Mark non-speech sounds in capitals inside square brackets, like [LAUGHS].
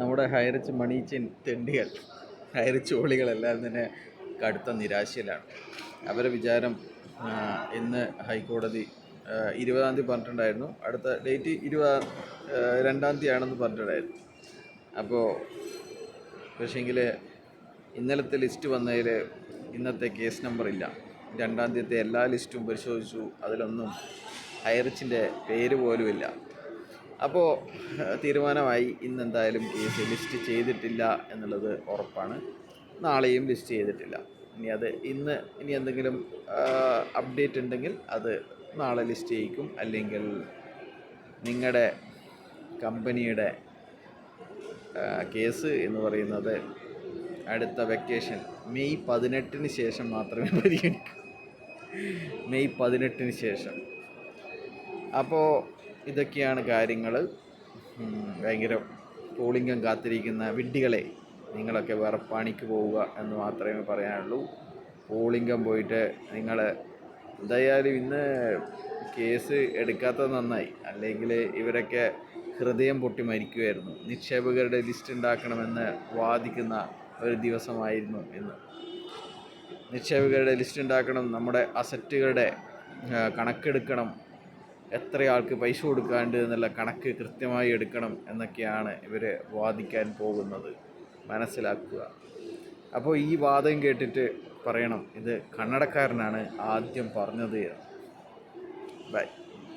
നമ്മുടെ ഹൈറിച്ച് മണീച്ചൻ തെണ്ടികൾ ഹൈറിച്ച് ഓളികളെല്ലാം തന്നെ കടുത്ത നിരാശയിലാണ്. അവരെ വിചാരം ഇന്ന് ഹൈക്കോടതി ഇരുപതാം തീയതി പറഞ്ഞിട്ടുണ്ടായിരുന്നു. അടുത്ത ഡേറ്റ് ഇരുപതാം രണ്ടാം തീയതി ആണെന്ന് പറഞ്ഞിട്ടുണ്ടായിരുന്നു. അപ്പോൾ പക്ഷേങ്കിൽ ഇന്നലത്തെ ലിസ്റ്റ് വന്നതിൽ ഇന്നത്തെ കേസ് നമ്പർ ഇല്ല. രണ്ടാം തീയതി എല്ലാ ലിസ്റ്റും പരിശോധിച്ചു. അതിലൊന്നും ഹൈറിച്ചിന്റെ പേര് പോലുമില്ല അപ്പോൾ തീരുമാനമായി ഇന്ന് എന്തായാലും കേസ് ലിസ്റ്റ് ചെയ്തിട്ടില്ല എന്നുള്ളത് ഉറപ്പാണ്. നാളെയും ലിസ്റ്റ് ചെയ്തിട്ടില്ല. ഇനി അത് ഇന്ന് ഇനി എന്തെങ്കിലും അപ്ഡേറ്റ് ഉണ്ടെങ്കിൽ അത് നാളെ ലിസ്റ്റ് ചെയ്യിക്കും. അല്ലെങ്കിൽ നിങ്ങളുടെ കമ്പനിയുടെ കേസ് എന്ന് പറയുന്നത് അടുത്ത വെക്കേഷൻ മെയ് പതിനെട്ടിന് ശേഷം മാത്രമേ [LAUGHS] പരിഗണിക്കൂ. മെയ് പതിനെട്ടിന് ശേഷം. അപ്പോൾ ഇതൊക്കെയാണ് കാര്യങ്ങൾ. ഭയങ്കര പോളിംഗം കാത്തിരിക്കുന്ന വിഡ്ഢികളെ നിങ്ങളൊക്കെ വേറെ പണിക്ക് പോവുക എന്ന് മാത്രമേ പറയാനുള്ളൂ. പോളിംഗം പോയിട്ട് നിങ്ങൾ എന്തായാലും ഇന്ന് കേസ് എടുക്കാത്തത് നന്നായി. അല്ലെങ്കിൽ ഇവരൊക്കെ ഹൃദയം പൊട്ടി മരിക്കുമായിരുന്നു നിക്ഷേപകരുടെ ലിസ്റ്റ് ഉണ്ടാക്കണമെന്ന് വാദിക്കുന്ന ഒരു ദിവസമായിരുന്നു ഇന്ന്. നിക്ഷേപകരുടെ ലിസ്റ്റ് ഉണ്ടാക്കണം നമ്മുടെ അസറ്റുകളുടെ കണക്കെടുക്കണം എത്ര ആൾക്ക് പൈസ കൊടുക്കാണ്ട് എന്നുള്ള കണക്ക് കൃത്യമായി എടുക്കണം എന്നൊക്കെയാണ് ഇവർ വാദിക്കാൻ പോകുന്നത്. മനസ്സിലാക്കുക. അപ്പോൾ ഈ വാദം കേട്ടിട്ട് പറയണം. ഇത് കന്നഡക്കാരനാണ് ആദ്യം പറഞ്ഞത് ബൈ.